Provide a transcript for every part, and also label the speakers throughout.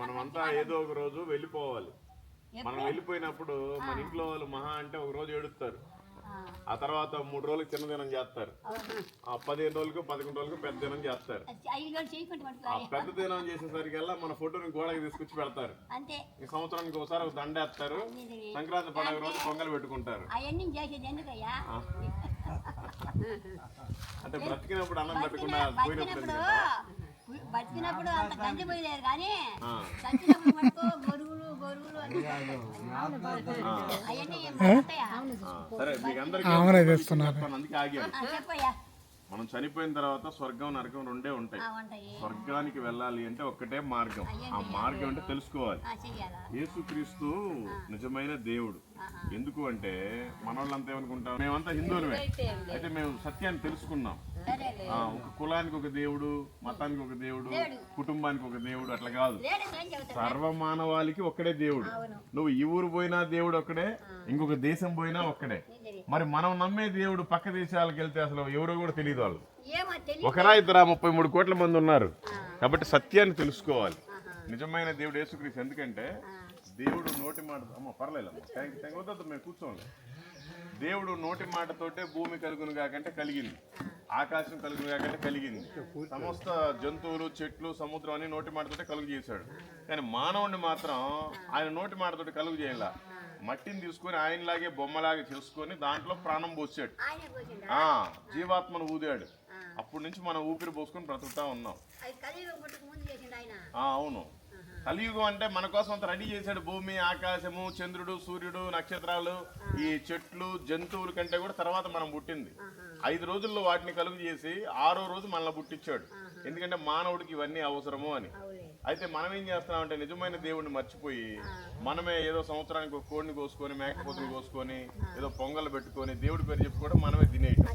Speaker 1: మనమంతా ఏదో ఒక రోజు వెళ్ళిపోవాలి. మనం వెళ్ళిపోయినప్పుడు మన ఇంట్లో వాళ్ళు మహా అంటే ఒక రోజు ఏడుస్తారు. ఆ. తర్వాత మూడు రోజులకు చిన్న దినం చేస్తారు. ఆ పదిహేను రోజులకు పదకొండు రోజులకు పెద్ద దినం చేస్తారు. ఆ పెద్ద దినం చేసేసరికల్లా మన ఫోటోని గోడకి తీసుకొచ్చి పెడతారు. ఈ సంవత్సరానికి ఒకసారి ఒక దండ వేస్తారు. సంక్రాంతి పండుగ రోజు పొంగల్ పెట్టుకుంటారు. అంటే బ్రతికినప్పుడు అన్నం పెట్టకుండా పోయినప్పుడు
Speaker 2: బతికినప్పుడు అంత గంజి పోయలేరు కానీ చచ్చినప్పుడు మటుకు అవన్నీ
Speaker 1: ఆ,
Speaker 2: చెప్పయ్యా.
Speaker 1: మనం చనిపోయిన తర్వాత స్వర్గం నరకం రెండే ఉంటాయి. స్వర్గానికి వెళ్ళాలి అంటే ఒక్కటే మార్గం. ఆ మార్గం అంటే తెలుసుకోవాలి. యేసుక్రీస్తు నిజమైన దేవుడు. ఎందుకు అంటే మనోళ్ళంతా ఏమనుకుంటాం మేమంతా హిందువులమే. అయితే మేము సత్యాన్ని తెలుసుకున్నాం. ఒక కులానికి ఒక దేవుడు మతానికి ఒక దేవుడు కుటుంబానికి ఒక దేవుడు అట్లా కాదు. సర్వమానవాళికి ఒక్కడే దేవుడు. నువ్వు ఈ ఊరు పోయినా దేవుడు ఒక్కడే ఇంకొక దేశం పోయినా ఒక్కడే. మరి మనం నమ్మే దేవుడు పక్క దేశాలకు వెళ్తే అసలు ఎవరో కూడా తెలియదు వాళ్ళు. ఒకరా ఇద్దరా ముప్పై మూడు కోట్ల మంది ఉన్నారు. కాబట్టి సత్యాన్ని తెలుసుకోవాలి. నిజమైన దేవుడు యేసుక్రీస్తు. ఎందుకంటే దేవుడు నోటి మాట అమ్మ పర్లేదు థ్యాంక్ వద్దు మేము కూర్చోండి దేవుడు నోటి మాటతోటే భూమి కలుగును కాకంటే కలిగింది. ఆకాశం కలుగును కాకంటే కలిగింది. సమస్త జంతువులు చెట్లు సముద్రం అన్ని నోటి మాటతోటే కలుగు చేశాడు. కానీ మానవుడిని మాత్రం ఆయన నోటి మాటతోటి కలుగు చేయాల. మట్టిని తీసుకొని ఆయనలాగే బొమ్మలాగా చేసుకొని దాంట్లో ప్రాణం పోసాడు. ఆ జీవాత్మను ఊదాడు. అప్పటి నుంచి మనం ఊపిరి పోసుకొని బ్రతుకుతా ఉన్నాం. అవును. కలియుగం అంటే మన కోసం అంత రెడీ చేశాడు. భూమి ఆకాశము చంద్రుడు సూర్యుడు నక్షత్రాలు ఈ చెట్లు జంతువుల కంటే కూడా తర్వాత మనం పుట్టింది. ఐదు రోజుల్లో వాటిని కలుగు చేసి ఆరో రోజు మనల్ని పుట్టించాడు. ఎందుకంటే మానవుడికి ఇవన్నీ అవసరము అని. అయితే మనం ఏం చేస్తున్నామంటే నిజమైన దేవుడిని మర్చిపోయి మనమే ఏదో సంవత్సరానికి ఒక కోడిని కోసుకొని మేకపోతుని కోసుకొని ఏదో పొంగల్ పెట్టుకొని దేవుడి పేరు చెప్పుకోవడం మనమే తినేయటం.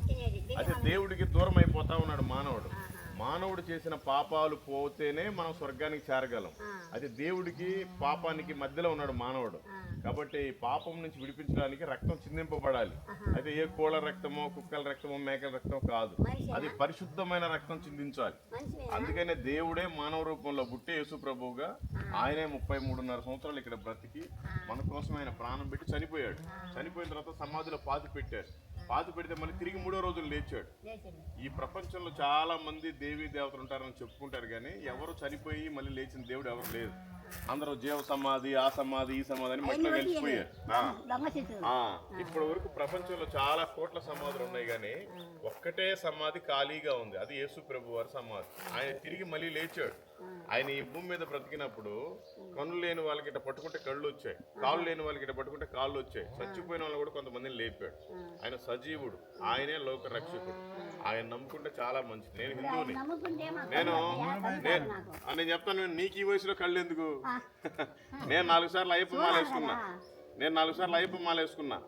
Speaker 1: అయితే దేవుడికి దూరం అయిపోతా ఉన్నాడు మానవుడు. మానవుడు చేసిన పాపాలు పోతేనే మనం స్వర్గానికి చేరగలం. అయితే దేవుడికి పాపానికి మధ్యలో ఉన్నాడు మానవుడు. కాబట్టి పాపం నుంచి విడిపించడానికి రక్తం చిందింపబడాలి. అయితే ఏ కోళ్ళ రక్తమో కుక్కల రక్తమో మేకల రక్తమో కాదు. అది పరిశుద్ధమైన రక్తం చిందించాలి. అందుకనే దేవుడే మానవ రూపంలో పుట్టి యేసు ప్రభువుగా ఆయనే ముప్పై మూడున్నర సంవత్సరాలు ఇక్కడ బ్రతికి మన కోసం ఆయన ప్రాణం పెట్టి చనిపోయాడు. చనిపోయిన తర్వాత సమాధిలో పాతి పెట్టారు. పాతి పెడితే మళ్ళీ తిరిగి మూడో రోజులు లేచాడు. ఈ ప్రపంచంలో చాలా మంది దేవీ దేవతలు ఉంటారని చెప్పుకుంటారు కానీ ఎవరు చనిపోయి మళ్ళీ లేచిన దేవుడు ఎవరు లేదు అందరూ జీవ సమాధి ఆ సమాధి ఈ సమాధి అని మట్టిలో కలిసిపోయారు. ఇప్పటి వరకు ప్రపంచంలో చాలా కోట్ల సమాధులు ఉన్నాయి కానీ ఒక్కటే సమాధి ఖాళీగా ఉంది. అది యేసు ప్రభు వారి సమాధి. ఆయన తిరిగి మళ్ళీ లేచాడు. ఆయన ఈ భూమి మీద బ్రతికినప్పుడు కన్ను లేని వాళ్ళకి ఇట్ట పట్టుకుంటే కళ్ళు వచ్చాయి. కాళ్ళు లేని వాళ్ళకి ఇట్ట పట్టుకుంటే కాళ్ళు వచ్చాయి. చచ్చిపోయిన వాళ్ళు కూడా కొంతమందిని లేపాడు. ఆయన సజీవుడు. ఆయనే లోక రక్షకుడు. ఆయన నమ్ముకుంటే చాలా మంచిది. నేను హిందువుని. నేను నేను నేను చెప్తాను నీకు ఈ వయసులో కళ్ళు ఎందుకు? నేను నాలుగు సార్లు అయ్యప్ప మాల వేసుకున్నా. నేను నాలుగు సార్లు అయ్యప్ప మాల వేసుకున్నా.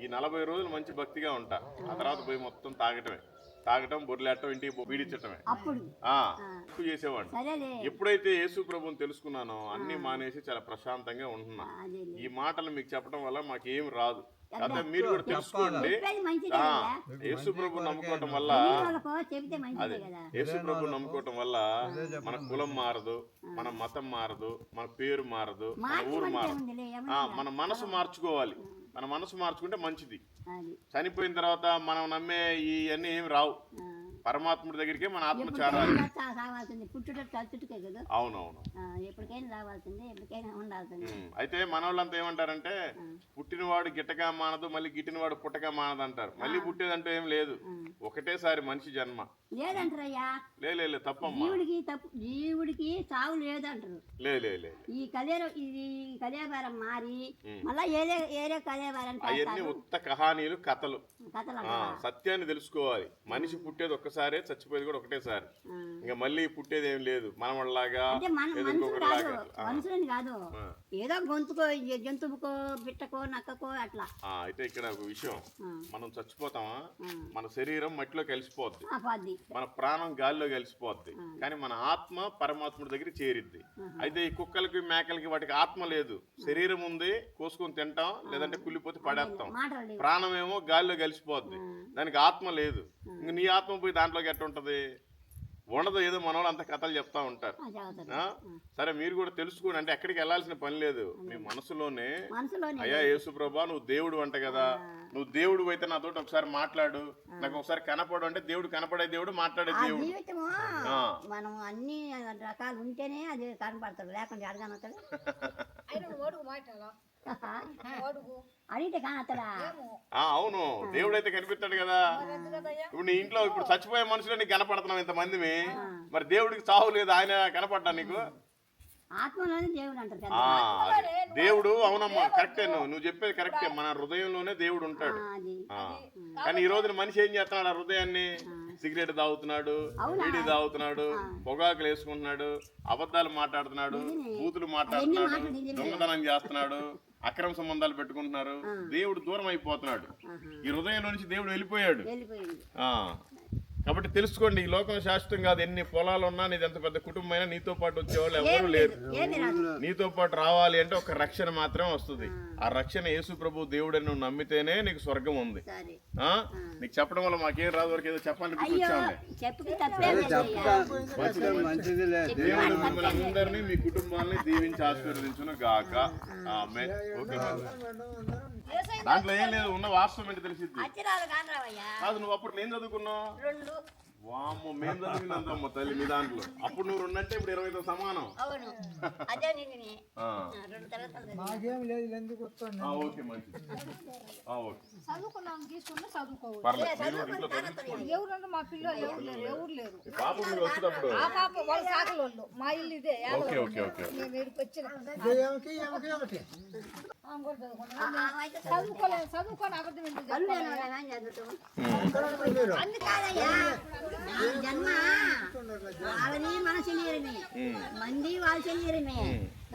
Speaker 1: ఈ నలభై రోజులు మంచి భక్తిగా ఉంటా. ఆ తర్వాత పోయి మొత్తం తాగటమే. తాగటం బొర్రెలాడటం ఇంటికి పో- బీడించటమే
Speaker 2: అప్పుడు?
Speaker 1: ఆ. ఎక్కువ చేసేవాడిని. ఎప్పుడైతే యేసు ప్రభుని తెలుసుకున్నానో అన్ని మానేసి చాలా ప్రశాంతంగా ఉంటున్నా.
Speaker 2: అదే
Speaker 1: ఈ మాటలు మీకు చెప్పడం వల్ల మాకు ఏం రాదు అయితే మీరు కూడా తెలుసుకోండి. యేసు ప్రభు నమ్ముకోవటం వల్ల
Speaker 2: కదా.
Speaker 1: యేసు ప్రభు నమ్ముకోవటం వల్ల మన కులం మారదు మన మతం మారదు మన పేరు మారదు మన ఊరు మారదు. మన మనసు మార్చుకోవాలి. మన మనసు మార్చుకుంటే మంచిది.
Speaker 2: అది
Speaker 1: చనిపోయిన తర్వాత మనం నమ్మే ఈ అన్ని ఏమి రావు. పరమాత్ముడి దగ్గరికే మన ఆత్మ చేరాలి.
Speaker 2: ఎప్పటికైనా చా- సావాల్సింది పుట్టుట చచ్చుటకే కదా
Speaker 1: అవునవును.
Speaker 2: ఎప్పటికైనా రావాల్సిందే ఎప్పటికైనా ఉండాల్సిందే.
Speaker 1: ఉమ్, అయితే మన వాళ్ళంతా ఏమంటారంటే పుట్టినవాడు గిట్టగా మానదు మళ్ళీ గిట్టినవాడు పుట్టగా మానదు అంటారు మళ్ళీ పుట్టేదంటూ ఏం లేదు. ఒకటేసారి మనిషి జన్మ.
Speaker 2: లేదంటారయ్యా.
Speaker 1: తప్పమ్మా.
Speaker 2: జీవుడికి తప్పు జీవుడికి చావు లేదంటారు.
Speaker 1: లే లే లే
Speaker 2: ఈ కలేర ఈ కలేబారం మారి మళ్ళా ఏరే ఏరే కలేబారం
Speaker 1: అవన్నీ ఉత్త కహానీలు కథలు. సత్యాన్ని తెలుసుకోవాలి. మనిషి పుట్టేది ఒక్కసారే చచ్చిపోయేది కూడా ఒకటేసారి. ఇంకా మళ్ళీ పుట్టేది ఏం లేదు. మనవళ్ళలాగా
Speaker 2: అంటే మన
Speaker 1: ఏదో
Speaker 2: మనుషులు కాదు.
Speaker 1: ఇంకొకటిలాగా.
Speaker 2: మనుషులని కాదు. ఏదో గొంతుకో జంతువుకో బిట్టకో నక్కకో అట్లా.
Speaker 1: అయితే ఇక్కడ ఒక విషయం. మనం చచ్చిపోతామా? మన శరీరం మట్టిలో కలిసిపోద్ది. మన ప్రాణం గాలిలో కలిసిపోద్ది. కానీ మన ఆత్మ పరమాత్ముడి దగ్గర చేరిద్ది. అయితే ఈ కుక్కలకి మేకలకి వాటికి ఆత్మ లేదు. శరీరం ఉంది కోసుకొని తింటాం లేదంటే కుళ్ళిపోతే పడేస్తాం.
Speaker 2: లేవు.
Speaker 1: ప్రాణమేమో గాలిలో కలిసిపోద్ది. దానికి ఆత్మ లేదు. ఇంక నీ ఆత్మ పోయి దాంట్లోకి ఎట్ట ఉంటది? ఉండదు ఏదో మన వాళ్ళు అంత కథలు చెప్తా ఉంటారు? సరే మీరు కూడా తెలుసుకోండి. అంటే ఎక్కడికి వెళ్ళాల్సిన పని లేదు. మీ మనసులోనే అయ్యా యేసుప్రభా నువ్వు దేవుడు అంట కదా. నువ్వు దేవుడు అయితే నాతో ఒకసారి మాట్లాడు. నాకు ఒకసారి కనపడు అంటే దేవుడు కనపడే దేవుడు మాట్లాడే దేవుడు.
Speaker 2: మనం అన్ని రకాలు ఉంటేనే అది కనపడతాడు. లేకుండా అడగనతాడు
Speaker 1: అవును. దేవుడు అయితే కనిపిస్తాడు కదా. ఇప్పుడు నీ ఇంట్లో ఇప్పుడు చచ్చిపోయే మనుషులు నీకు కనపడుతున్నావు ఇంతమందిమి మరి దేవుడికి చావు లేదు ఆయన కనపడ్డా నీకు?
Speaker 2: ఆత్మలోనే దేవుడు
Speaker 1: అవునమ్మా కరెక్టే నువ్వు నువ్వు చెప్పేది కరెక్టే మన హృదయంలోనే దేవుడు ఉంటాడు. కానీ ఈ రోజున మనిషి ఏం చేస్తున్నాడు? ఆ హృదయాన్ని సిగరెట్ తాగుతున్నాడు బీడీ తాగుతున్నాడు పొగాకులు వేసుకుంటున్నాడు అబద్ధాలు మాట్లాడుతున్నాడు బూతులు మాట్లాడుతున్నాడు. దొంగతనం చేస్తున్నాడు అక్రమ సంబంధాలు పెట్టుకుంటున్నారు. దేవుడు దూరం అయిపోతున్నాడు. ఈ హృదయంలో నుంచి దేవుడు వెళ్ళిపోయాడు. కాబట్టి తెలుసుకోండి ఈ లోకం శాశ్వతం కాదు. ఎన్ని పొలాలు ఉన్నా నీది ఎంత పెద్ద కుటుంబం అయినా నీతో పాటు వచ్చేవాళ్ళు ఎవరు లేరు.
Speaker 2: ఏమి రాదు
Speaker 1: నీతో పాటు రావాలి అంటే ఒక రక్షణ మాత్రమే వస్తుంది. ఆ రక్షణ యేసు ప్రభు దేవుడని నువ్వు నమ్మితేనే నీకు స్వర్గం ఉంది.
Speaker 2: సరే.
Speaker 1: ఆ? నీకు చెప్పడం వల్ల మాకేం రాదు వరకు ఏదో చెప్పాలని
Speaker 2: అయ్యో
Speaker 1: వచ్చాంలే
Speaker 2: చెప్పుకి తప్పే లేదయ్యా.
Speaker 3: మంచిది లేదు
Speaker 1: దేవుడు మిమ్మల్ని అందరినీ మీ కుటుంబాలని దీవించి ఆశీర్వదించును గాక. ఆమేన్. ఓకే దాంట్లో ఏం లేదు ఉన్న వాస్తవం ఏంటి
Speaker 2: కానరావయ్యా.
Speaker 1: కాదు నువ్వు అప్పుడు నేను చదువుకున్నావు?
Speaker 2: రెండు.
Speaker 1: వామ్మో మేము చదివినంతమ్మ తల్లి మీ దాంట్లో. అప్పుడు నువ్వు రెండంటే ఇప్పుడు ఇరవైతో సమానం.
Speaker 2: అవును. అదే నిన్ను
Speaker 1: ఆ.
Speaker 2: రెండు తరగతులు
Speaker 3: మాకేం లేదు ఎందుకు వస్తాను
Speaker 1: ఆ, ఓకే మంచిది.
Speaker 4: ఎవరు మా పిల్లలు? ఎవరు లేరు ఎవరు లేరు.
Speaker 1: పాప మీరు వచ్చేటప్పుడు
Speaker 4: ఆ పాప వాళ్ళ సాకల మా ఇల్లు ఇదే
Speaker 1: ఓకే ఓకే ఓకే.
Speaker 4: వచ్చిన చదువుకోలేదు చదువుకొని అబద్ధం
Speaker 2: జన్మ వాళ్ళని మన శరీరమే మంది వాళ్ళ శరీరమే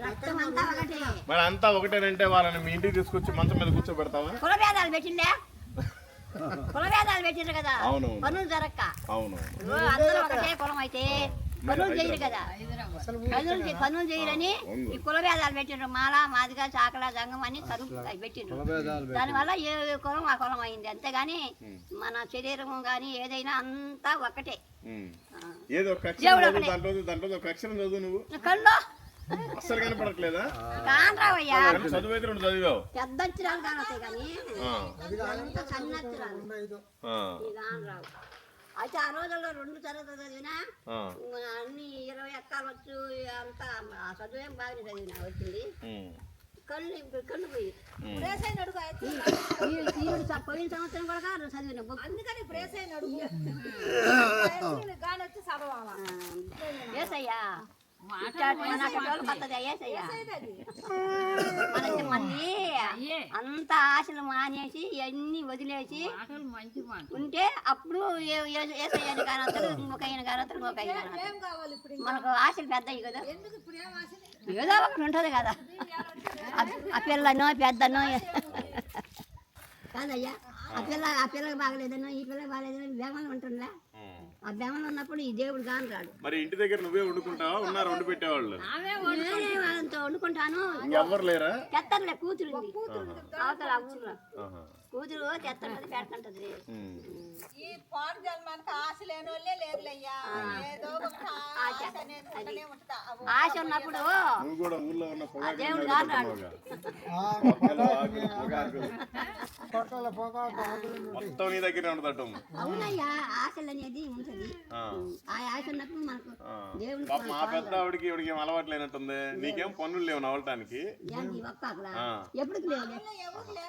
Speaker 2: రక్తం అంతా ఒకటే
Speaker 1: మరి అంతా ఒకటేనంటే వాళ్ళని మీ ఇంటికి తీసుకొచ్చి మంచం మీద కూర్చోబెడతావా?
Speaker 2: కులభేదాలు పెట్టిండే? కులభేదాలు పెట్టిండ్రు కదా?
Speaker 1: అవును
Speaker 2: పనులు జరక్క. అందరూ ఒకటే కులం అయితే. పనులు చేయరు కదా. పనులు పనులు చేయరని ఈ కులభేదాలు పెట్టిండ్రు మాల మాదిగా చాకల జంగం అని చదువు పెట్టిండ్రు దానివల్ల ఏ కులం ఆ కులం అయింది. అంతేగాని మన శరీరం కానీ ఏదైనా అంతా ఒకటే.
Speaker 1: ఏదో దాంట్లో ఒక అక్షరం చదువు నువ్వు.
Speaker 2: కళ్ళు.
Speaker 1: అస్సలు కనపడట్లేదా? చదువు అయితే రెండు చదివావు.
Speaker 2: పెద్ద అక్షరాలు కానొస్తాయి కానీ అయితే ఆ రోజుల్లో రెండు తరగతులు చదివినా
Speaker 1: ఆ,
Speaker 2: అన్ని ఇరవై ఎక్కాలు వచ్చు అంతా ఆ చదువేం బాగానే చదివినా వచ్చింది. కళ్ళు ఇప్పుడు కళ్ళు పోయి. పోయిన సంవత్సరం కూడా కాదు చదివిన.
Speaker 4: అందుకని
Speaker 2: ఏసయ్యా. మంది అంత ఆశలు మానేసి ఇవన్నీ వదిలేసి ఉంటే అప్పుడు ఏసయ్యని ఇంకొక ఆయన కానంతలు.
Speaker 4: ఏం కావాలి ఇప్పుడు
Speaker 2: మనకు ఆశలు పెద్దవి కదా. ఏదో ఒకటి ఉంటుంది కదా. ఆ- పిల్లనో పెద్దనో కాదయ్యా ఆ పిల్ల ఆ పిల్లకి బాగలేదనో ఈ పిల్లకి బాగలేదనో బేమలు ఉంటుందా. ఆ బేమలు ఉన్నప్పుడు ఈ దేవుడు కాని రాడు.
Speaker 1: మరి ఇంటి దగ్గర నువ్వే వండుకుంటావా? ఉన్నారు వండి పెట్టేవాళ్ళు.
Speaker 2: నేనే వాళ్ళతో వండుకుంటాను.
Speaker 1: ఇంకెవ్వరు లేరా?
Speaker 2: తెత్తర్లే కూతురు అవతల. కూతురు పెడుతుంటది.
Speaker 4: ఈ పాడు జన్మానికి ఆశ లేని వాళ్ళే లేదులయ్యా ఏదో ఒక ఆశ అనేది ఉంటూనే ఉంటుందా
Speaker 2: ఆశ ఉన్నప్పుడు
Speaker 1: నువ్వు కూడా ఊర్లో ఉన్న పొగాకు
Speaker 2: దేవుడు
Speaker 1: ఆకులు, మొత్తం నీ దగ్గరే ఉండదటం
Speaker 2: అవునయ్యా ఆశలు అనేది ఉంటుంది.
Speaker 1: ఆ.
Speaker 2: ఆశ ఉన్నప్పుడు మనకు. దేవుడు
Speaker 1: పాప మా పెద్ద ఆవిడకి ఇవిడికి ఏం అలవాటు లేనట్టుంది. నీకేం పనులు లేవు నవ్వటానికి.
Speaker 2: ఒక్కాకులా లేవులే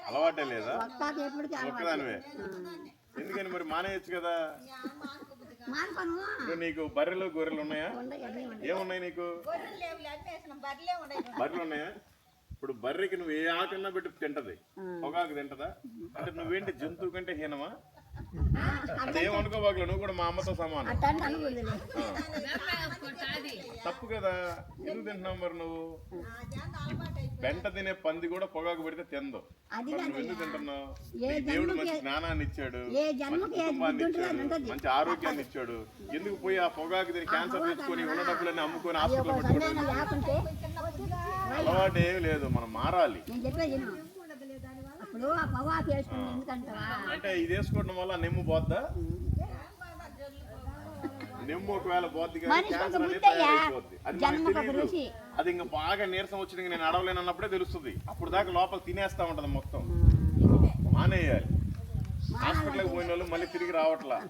Speaker 1: అలవాటే లేదా?
Speaker 2: ఒక్కాకు
Speaker 1: ఎందుకని మరి మానేయచ్చు కదా? నీకు బర్రెలు గొర్రెలు ఉన్నాయా? ఏమున్నాయి నీకు?
Speaker 4: బర్రెలే ఉన్నాయి?
Speaker 1: ఇప్పుడు బర్రెకి నువ్వు ఏ ఆకన్నా పెట్టి తింటది. పొగాకు తింటదా? అంటే నువ్వేంటి జంతువు కంటే హీనమా? అదేమనుకోబాకులు నువ్వు కూడా మా అమ్మతో సమానం. తప్పు కదా? ఎందుకు తింటున్నావు మరి నువ్వు? వెంట తినే పంది కూడా పొగాకు పెడితే తిందు. ఎందుకు తింటున్నావు? దేవుడు మంచి జ్ఞానాన్ని ఇచ్చాడు. మంచి కుటుంబాన్ని ఇచ్చాడు. ఆరోగ్యాన్ని ఇచ్చాడు. ఎందుకు పోయి ఆ పొగాకు తిని క్యాన్సర్ తెచ్చుకొని ఉన్న డబ్బులన్నీ అమ్ముకొని హాస్పిటల్ పెట్టుకోవడం అలవాటు ఏమీ లేదు మనం మారాలి. అంటే ఇది వేసుకోవడం వల్ల నెమ్ము పోద్దా?
Speaker 5: నెమ్ము ఒకవేళ పోద్ది కానీ
Speaker 2: మనిషికి ఒక
Speaker 5: క్యాన్సర్ అనేది
Speaker 2: బుద్ధయ్యా.
Speaker 5: తయారైపోద్ది. అది అది ఇంకా బాగా నీరసం వచ్చింది ఇంక నేను అడవలేను అన్నప్పుడే తెలుస్తుంది. అప్పుడు దాకా లోపల తినేస్తా ఉంటది మొత్తం. మానేయాలి. హాస్పిటల్కి పోయిన వాళ్ళు మళ్ళీ తిరిగి రావట్లా.
Speaker 6: చాలా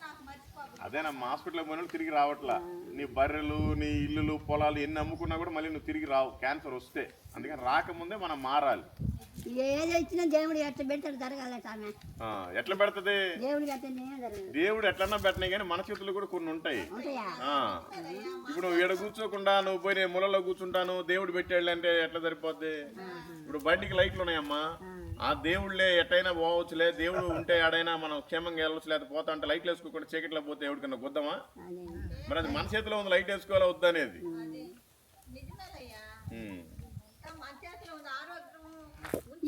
Speaker 6: నాకు
Speaker 5: అదేనమ్మా హాస్పిటల్కి పోయిన వాళ్ళు తిరిగి రావట్లా. నీ బర్రెలు నీ ఇల్లులు పొలాలు ఎన్ని అమ్ముకున్నా కూడా మళ్ళీ నువ్వు తిరిగి రావు. క్యాన్సర్ వస్తే. అందుకని రాకముందే మనం మారాలి.
Speaker 2: ఏది దేవుడు పెడతాడు ఆమె
Speaker 5: ఎట్లా పెడుతుంది?
Speaker 2: దేవుడు
Speaker 5: ఎట్లన్నా పెట్టినాయి కానీ మన చేతులు కూడా కొన్ని ఉంటాయి. ఇప్పుడు నువ్వు ఈడ కూర్చోకుండా నువ్వు పోయి మూలలో కూర్చుంటాను దేవుడు పెట్టాడు అంటే ఎట్లా సరిపోద్ది? ఇప్పుడు బండికి లైట్లు ఉన్నాయమ్మా. ఆ. దేవుళ్ళే ఎట్టయినా పోవచ్చులే దేవుడు ఉంటే ఆడైనా మనం క్షేమంగా వెళ్ళొచ్చు లేదా పోతా అంటే లైట్లు వేసుకోకుండా చీకట్లో పోతే ఎవరికన్నా గుద్దమా? మరి అది మన చేతిలో ఉంది లైట్ వేసుకోవాలా వద్దా అనేది
Speaker 6: నిజమేనయ్యా
Speaker 5: ఉమ్.
Speaker 6: ఇంకా మన చేతిలో ఉంది ఆరోగ్యం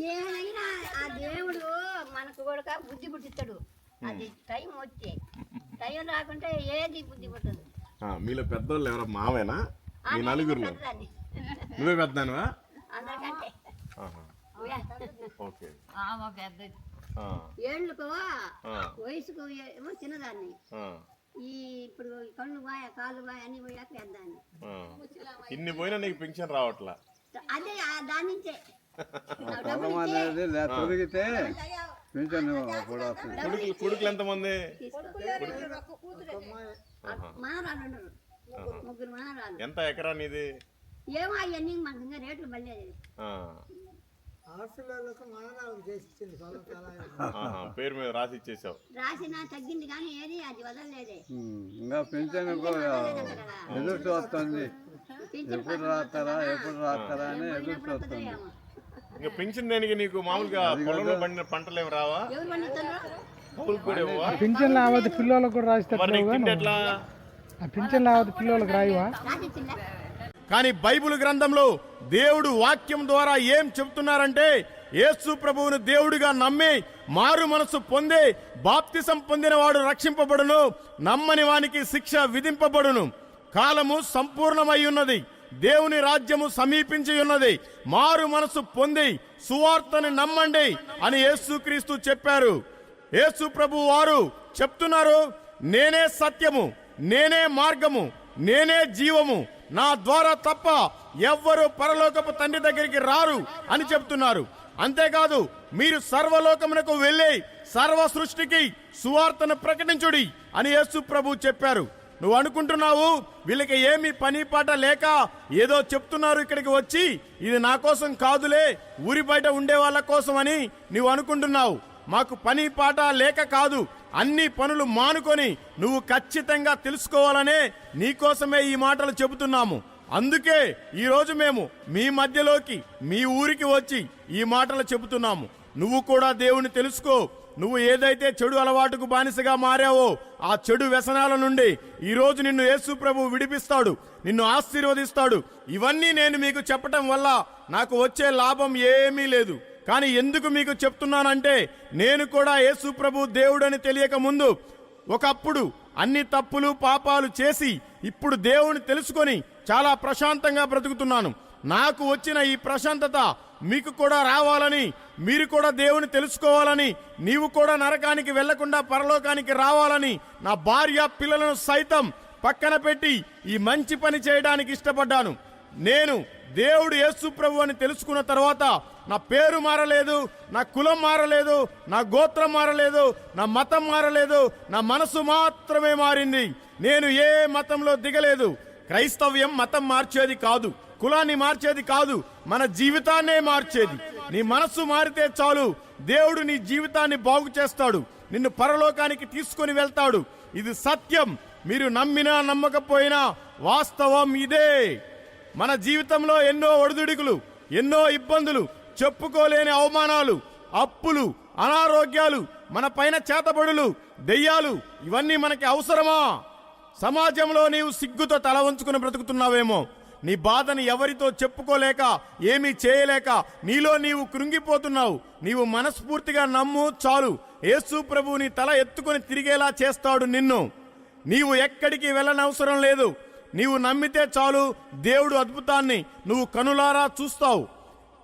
Speaker 2: ఏమైనా ఆ దేవుడు మనకు కూడా బుద్ధి పుట్టిస్తాడు. అది టైం వచ్చే. టైం రాకుంటే ఏది బుద్ధి పుట్టదు.
Speaker 5: ఆ, మీలో పెద్దోళ్ళు ఎవరో మావేనా? మీ
Speaker 2: పెద్దదాన్ని.
Speaker 5: నువ్వే పెద్దదానివా?
Speaker 2: అందరికంటే.
Speaker 5: ఓకే.
Speaker 1: పెద్దది.
Speaker 2: ఏళ్ళకు వయసుకు ఏమో చిన్నదాన్ని.
Speaker 5: ఆ,
Speaker 2: ఈ ఇప్పుడు కళ్ళు బాయ కాళ్ళు బాయ అన్ని పోయాక పెద్దాన్ని.
Speaker 5: ఇన్ని పోయినా నీకు పింఛన్ రావట్లా?
Speaker 2: అదే ఆ దాని నుంచే.
Speaker 3: పొలం అనేది తొలగితే పింఛను కూడా వస్తుంది.
Speaker 5: కొడుకులు కొడుకులు ఎంతమంది ఎంత ఎకరా నీది?
Speaker 2: ఏమో అవన్నీ మనకు ఇంకా రేట్లు
Speaker 5: పేరు మీద రాసి ఇచ్చేసావు.
Speaker 2: రాసిన తగ్గింది కానీ ఏది అది వదలలేదే.
Speaker 3: ఇంకా పింఛను కూడా ఎదురు చూస్తుంది. ఎప్పుడు రాస్తారా ఎప్పుడు రాస్తారా అని ఎదురు చూస్తుంది.
Speaker 5: ఇంకా పింఛన్ దేనికి నీకు మామూలుగా పొలంలో పండిన పంటలు ఏమి రావా? కూడా ఇవ్వవా?
Speaker 7: పింఛన్ లావద్దు పిల్లలకు కూడా రాస్తే
Speaker 5: మరి నీకు ఎట్లా?
Speaker 7: పింఛన్ లావద్దు పిల్లలకు రాయివా?
Speaker 5: కానీ బైబిల్ గ్రంథంలో దేవుడు వాక్యం ద్వారా ఏం చెప్తున్నారంటే యేసు ప్రభువును దేవుడిగా నమ్మి మారు మనసు పొంది బాప్తిసం పొందినవాడు రక్షింపబడును నమ్మని వానికి శిక్ష విధింపబడును. కాలము సంపూర్ణమై ఉన్నది. దేవుని రాజ్యము సమీపించి ఉన్నది. మారు మనసు పొంది సువార్తని నమ్మండి అని యేసుక్రీస్తు చెప్పారు. యేసు ప్రభు వారు చెప్తున్నారు నేనే సత్యము నేనే మార్గము నేనే జీవము నా ద్వారా తప్ప ఎవ్వరు పరలోకపు తండ్రి దగ్గరికి రారు అని చెప్తున్నారు. అంతేకాదు మీరు సర్వలోకమునకు వెళ్ళి సర్వ సృష్టికి సువార్తను ప్రకటించుడి అని యేసు ప్రభు చెప్పారు. నువ్వు అనుకుంటున్నావు? వీళ్ళకి ఏమి పని పాట లేక ఏదో చెప్తున్నారు ఇక్కడికి వచ్చి? ఇది నా కోసం కాదులే ఊరి బయట ఉండే వాళ్ళ కోసం అని నువ్వు అనుకుంటున్నావు. మాకు పని పాట లేక కాదు అన్ని పనులు మానుకొని నువ్వు ఖచ్చితంగా తెలుసుకోవాలనే నీకోసమే ఈ మాటలు చెబుతున్నాము. అందుకే ఈరోజు మేము మీ మధ్యలోకి మీ ఊరికి వచ్చి ఈ మాటలు చెబుతున్నాము. నువ్వు కూడా దేవుని తెలుసుకో నువ్వు ఏదైతే చెడు అలవాటుకు బానిసగా మారావో ఆ చెడు వ్యసనాల నుండి ఈరోజు నిన్ను యేసు ప్రభు విడిపిస్తాడు నిన్ను ఆశీర్వదిస్తాడు. ఇవన్నీ నేను మీకు చెప్పటం వల్ల నాకు వచ్చే లాభం ఏమీ లేదు. కానీ ఎందుకు మీకు చెప్తున్నానంటే నేను కూడా యేసు ప్రభు దేవుడని తెలియక ముందు ఒకప్పుడు అన్ని తప్పులు పాపాలు చేసి ఇప్పుడు దేవుని తెలుసుకొని చాలా ప్రశాంతంగా బ్రతుకుతున్నాను. నాకు వచ్చిన ఈ ప్రశాంతత మీకు కూడా రావాలని మీరు కూడా దేవుని తెలుసుకోవాలని నీవు కూడా నరకానికి వెళ్ళకుండా పరలోకానికి రావాలని నా భార్య పిల్లలను సైతం పక్కన పెట్టి ఈ మంచి పని చేయడానికి ఇష్టపడ్డాను. నేను దేవుడు యేసు ప్రభు అని తెలుసుకున్న తర్వాత నా పేరు మారలేదు నా కులం మారలేదు నా గోత్రం మారలేదు నా మతం మారలేదు నా మనసు మాత్రమే మారింది. నేను ఏ మతంలో దిగలేదు. క్రైస్తవ్యం మతం మార్చేది కాదు. కులాన్ని మార్చేది కాదు మన జీవితాన్నే మార్చేది. నీ మనస్సు మారితే చాలు దేవుడు నీ జీవితాన్ని బాగు చేస్తాడు నిన్ను పరలోకానికి తీసుకొని వెళ్తాడు. ఇది సత్యం. మీరు నమ్మినా నమ్మకపోయినా వాస్తవం ఇదే. మన జీవితంలో ఎన్నో ఒడిదుడుకులు ఎన్నో ఇబ్బందులు చెప్పుకోలేని అవమానాలు అప్పులు అనారోగ్యాలు మన పైన చేతబడులు దెయ్యాలు ఇవన్నీ మనకి అవసరమా? సమాజంలో నీవు సిగ్గుతో తల వంచుకుని బ్రతుకుతున్నావేమో. నీ బాధని ఎవరితో చెప్పుకోలేక ఏమీ చేయలేక నీలో నీవు కృంగిపోతున్నావు. నీవు మనస్ఫూర్తిగా నమ్ము చాలు. యేసు ప్రభు నీ తల ఎత్తుకొని తిరిగేలా చేస్తాడు నిన్ను. నీవు ఎక్కడికి వెళ్ళనవసరం లేదు. నీవు నమ్మితే చాలు దేవుడు అద్భుతాన్ని నువ్వు కనులారా చూస్తావు.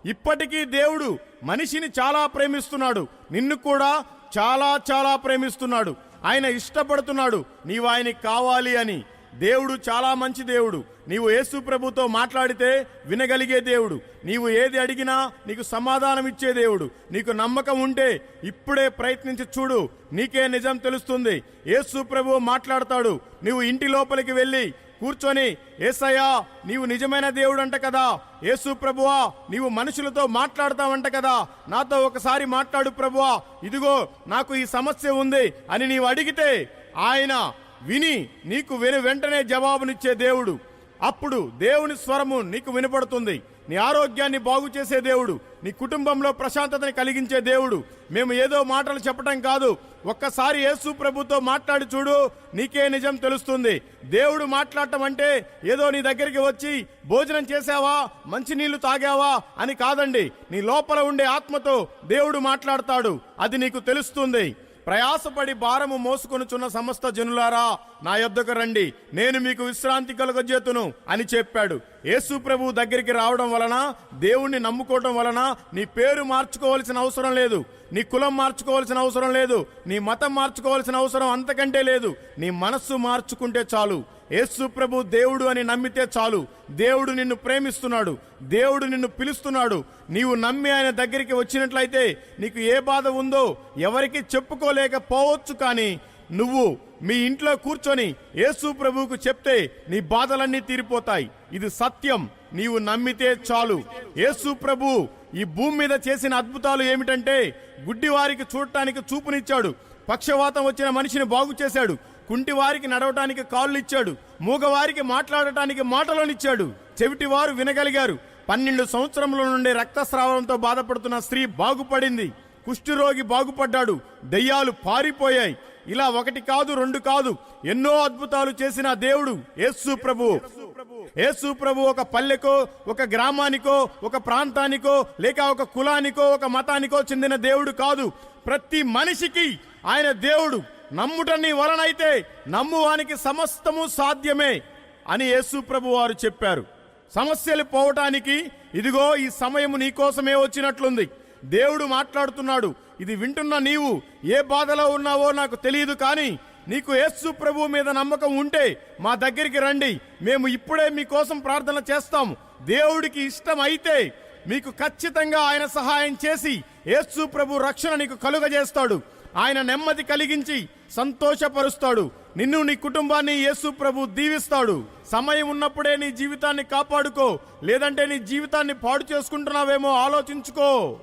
Speaker 5: ఇప్పటికీ దేవుడు మనిషిని చాలా ప్రేమిస్తున్నాడు. నిన్ను కూడా చాలా చాలా ప్రేమిస్తున్నాడు. ఆయన ఇష్టపడుతున్నాడు. నీవు ఆయనకి కావాలి అని. దేవుడు చాలా మంచి దేవుడు. నీవు యేసు ప్రభుతో మాట్లాడితే వినగలిగే దేవుడు. నీవు ఏది అడిగినా నీకు సమాధానం ఇచ్చే దేవుడు. నీకు నమ్మకం ఉంటే ఇప్పుడే ప్రయత్నించి చూడు. నీకే నిజం తెలుస్తుంది. యేసు ప్రభు మాట్లాడతాడు. నీవు ఇంటి లోపలికి వెళ్ళి కూర్చొని ఏసయ్యా నీవు నిజమైన దేవుడు అంట కదా. యేసు ప్రభువా నీవు మనుషులతో మాట్లాడతావంట కదా. నాతో ఒకసారి మాట్లాడు ప్రభువా. ఇదిగో నాకు ఈ సమస్య ఉంది అని నీవు అడిగితే ఆయన విని నీకు వెను వెంటనే జవాబునిచ్చే దేవుడు. అప్పుడు దేవుని స్వరము నీకు వినపడుతుంది. నీ ఆరోగ్యాన్ని బాగు చేసే దేవుడు. నీ కుటుంబంలో ప్రశాంతతని కలిగించే దేవుడు. మేము ఏదో మాటలు చెప్పటం కాదు. ఒక్కసారి యేసు ప్రభుతో మాట్లాడి చూడు. నీకే నిజం తెలుస్తుంది. దేవుడు మాట్లాడటం అంటే ఏదో నీ దగ్గరికి వచ్చి భోజనం చేసావా మంచినీళ్ళు తాగావా? అని కాదండి. నీ లోపల ఉండే ఆత్మతో దేవుడు మాట్లాడతాడు. అది నీకు తెలుస్తుంది. ప్రయాసపడి భారము మోసుకొనుచున్న సమస్త జనులారా నా యొద్దకు రండి. నేను మీకు విశ్రాంతి కలుగజేతును అని చెప్పాడు. యేసు ప్రభు దగ్గరికి రావడం వలన దేవుణ్ణి నమ్ముకోవడం వలన నీ పేరు మార్చుకోవాల్సిన అవసరం లేదు. నీ కులం మార్చుకోవాల్సిన అవసరం లేదు. నీ మతం మార్చుకోవాల్సిన అవసరం అంతకంటే లేదు. నీ మనస్సు మార్చుకుంటే చాలు. యేసు ప్రభు దేవుడు అని నమ్మితే చాలు. దేవుడు నిన్ను ప్రేమిస్తున్నాడు. దేవుడు నిన్ను పిలుస్తున్నాడు. నీవు నమ్మి ఆయన దగ్గరికి వచ్చినట్లయితే నీకు ఏ బాధ ఉందో ఎవరికి చెప్పుకోలేకపోవచ్చు కానీ నువ్వు మీ ఇంట్లో కూర్చొని యేసు ప్రభువుకు చెప్తే నీ బాధలన్నీ తీరిపోతాయి. ఇది సత్యం. నీవు నమ్మితే చాలు. యేసు ప్రభు ఈ భూమి మీద చేసిన అద్భుతాలు ఏమిటంటే గుడ్డివారికి చూడటానికి చూపునిచ్చాడు. పక్షవాతం వచ్చిన మనిషిని బాగు చేశాడు. కుంటి వారికి నడవటానికి కాళ్ళు ఇచ్చాడు మూగవారికి మాట్లాడటానికి మాటలోనిచ్చాడు. చెవిటి వారు వినగలిగారు. పన్నెండు సంవత్సరముల నుండి రక్తస్రావంతో బాధపడుతున్న స్త్రీ బాగుపడింది. కుష్ఠరోగి బాగుపడ్డాడు. దయ్యాలు పారిపోయాయి. ఇలా ఒకటి కాదు రెండు కాదు. ఎన్నో అద్భుతాలు చేసిన దేవుడు యేసు ప్రభు. యేసు ప్రభు ఒక పల్లెకో ఒక గ్రామానికో ఒక ప్రాంతానికో లేక ఒక కులానికో ఒక మతానికో చెందిన దేవుడు కాదు. ప్రతి మనిషికి ఆయన దేవుడు. నమ్ముట నీ వలనైతే నమ్మువానికి సమస్తము సాధ్యమే అని యేసు ప్రభు వారు చెప్పారు. సమస్యలు పోవటానికి ఇదిగో ఈ సమయము నీకోసమే వచ్చినట్లుంది. దేవుడు మాట్లాడుతున్నాడు. ఇది వింటున్న నీవు ఏ బాధలో ఉన్నావో నాకు తెలియదు కానీ నీకు యేసు ప్రభు మీద నమ్మకం ఉంటే మా దగ్గరికి రండి. మేము ఇప్పుడే మీకోసం ప్రార్థన చేస్తాం దేవుడికి ఇష్టం అయితే మీకు ఖచ్చితంగా ఆయన సహాయం చేసి యేసు ప్రభు రక్షణ నీకు కలుగజేస్తాడు. ఆయన నెమ్మది కలిగించి సంతోషపరుస్తాడు. నిన్ను నీ కుటుంబాన్ని యేసు ప్రభు దీవిస్తాడు. సమయం ఉన్నప్పుడే నీ జీవితాన్ని కాపాడుకో. లేదంటే నీ జీవితాన్ని పాడు చేసుకుంటున్నావేమో ఆలోచించుకో.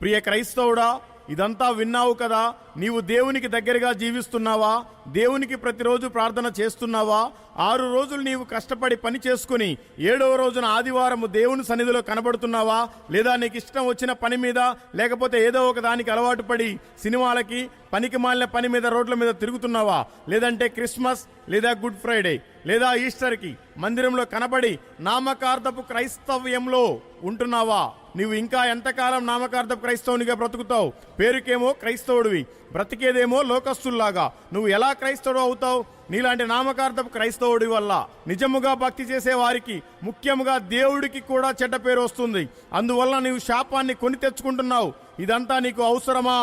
Speaker 5: ప్రియ క్రైస్తవుడా ఇదంతా విన్నావు కదా? నీవు దేవునికి దగ్గరగా జీవిస్తున్నావా? దేవునికి ప్రతిరోజు ప్రార్థన చేస్తున్నావా? ఆరు రోజులు నీవు కష్టపడి పని చేసుకుని ఏడవ రోజున ఆదివారము దేవుని సన్నిధిలో కనబడుతున్నావా? లేదా నీకు ఇష్టం వచ్చిన పని మీద లేకపోతే ఏదో ఒక దానికి అలవాటు పడి సినిమాలకి పనికి మాలిన పని మీద రోడ్ల మీద తిరుగుతున్నావా? లేదంటే క్రిస్మస్ లేదా గుడ్ ఫ్రైడే? లేదా ఈస్టర్కి మందిరంలో కనబడి నామకార్థపు క్రైస్తవ్యంలో ఉంటున్నావా? నీవు ఇంకా ఎంతకాలం నామకార్థపు క్రైస్తవునిగా బ్రతుకుతావు? పేరుకేమో క్రైస్తవుడివి బ్రతికేదేమో లోకస్తుల్లాగా. నువ్వు ఎలా క్రైస్తవుడు అవుతావు? నీలాంటి నామకార్థపు క్రైస్తవుడి వల్ల నిజముగా భక్తి చేసే వారికి ముఖ్యముగా దేవుడికి కూడా చెడ్డ పేరు వస్తుంది. అందువల్ల నీవు శాపాన్ని కొని తెచ్చుకుంటున్నావు. ఇదంతా నీకు అవసరమా?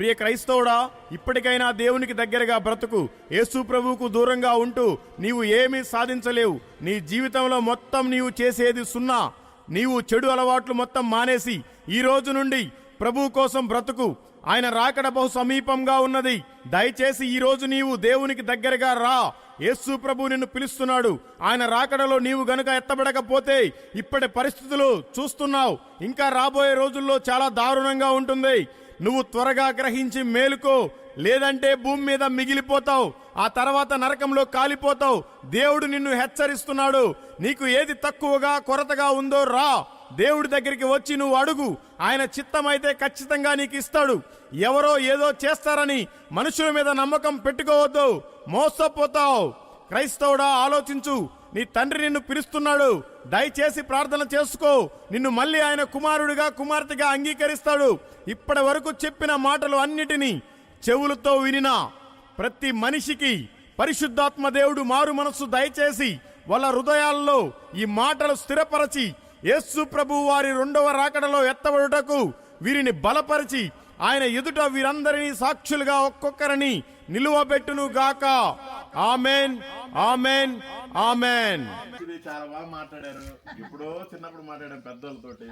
Speaker 5: ప్రియ క్రైస్తవుడా ఇప్పటికైనా దేవునికి దగ్గరగా బ్రతుకు యేసు ప్రభువుకు దూరంగా ఉంటూ నీవు ఏమీ సాధించలేవు. నీ జీవితంలో మొత్తం నీవు చేసేది సున్నా. నీవు చెడు అలవాట్లు మొత్తం మానేసి ఈ రోజు నుండి ప్రభువు కోసం బ్రతుకు. ఆయన రాకడ బహు సమీపంగా ఉన్నది. దయచేసి ఈ రోజు నీవు దేవునికి దగ్గరగా రా. యేసు ప్రభు నిన్ను పిలుస్తున్నాడు. ఆయన రాకడలో నీవు గనుక ఎత్తబడకపోతే ఇప్పటి పరిస్థితులు చూస్తున్నావు. ఇంకా రాబోయే రోజుల్లో చాలా దారుణంగా ఉంటుంది. నువ్వు త్వరగా గ్రహించి మేలుకో. లేదంటే భూమి మీద మిగిలిపోతావు. ఆ తర్వాత నరకంలో కాలిపోతావు. దేవుడు నిన్ను హెచ్చరిస్తున్నాడు. నీకు ఏది తక్కువగా కొరతగా ఉందో రా. దేవుడి దగ్గరికి వచ్చి నువ్వు అడుగు. ఆయన చిత్తమైతే ఖచ్చితంగా నీకు ఇస్తాడు. ఎవరో ఏదో చేస్తారని మనుషుల మీద నమ్మకం పెట్టుకోవద్దు. మోసపోతావు. క్రైస్తవుడా ఆలోచించు. నీ తండ్రి నిన్ను పిలుస్తున్నాడు. దయచేసి ప్రార్థన చేసుకో. నిన్ను మళ్ళీ ఆయన కుమారుడిగా కుమార్తెగా అంగీకరిస్తాడు. ఇప్పటి వరకు చెప్పిన మాటలు అన్నిటినీ చెవులతో వినినా. ప్రతి మనిషికి పరిశుద్ధాత్మ దేవుడు మారు మనస్సు దయచేసి వాళ్ళ హృదయాల్లో ఈ మాటలు స్థిరపరచి యేసు ప్రభు వారి రెండవ రాకడలో ఎత్తబడుటకు వీరిని బలపరిచి ఆయన ఎదుట వీరందరినీ సాక్షులుగా ఒక్కొక్కరిని నిలువబెట్టును గాక. Amen amen amen.
Speaker 1: చాలా బాగా మాట్లాడారు. ఇప్పుడు చిన్నప్పుడు మాట్లాడాం పెద్దోళ్ళతోటి.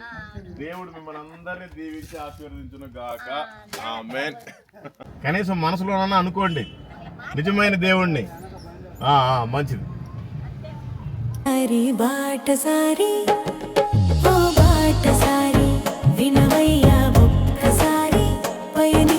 Speaker 1: దేవుడు మిమ్మల్ని అందరినీ దీవించి ఆశీర్వదించును గాక. ఆమేన్. కనీసం మనసులోనన్నా అనుకోండి. నిజమైన దేవుణ్ణి. ఆ, ఆ, మంచిది.
Speaker 8: సారి బాట సారి ఓ బాట సారి వినవయ్యా ఒక్కసారి పయనించే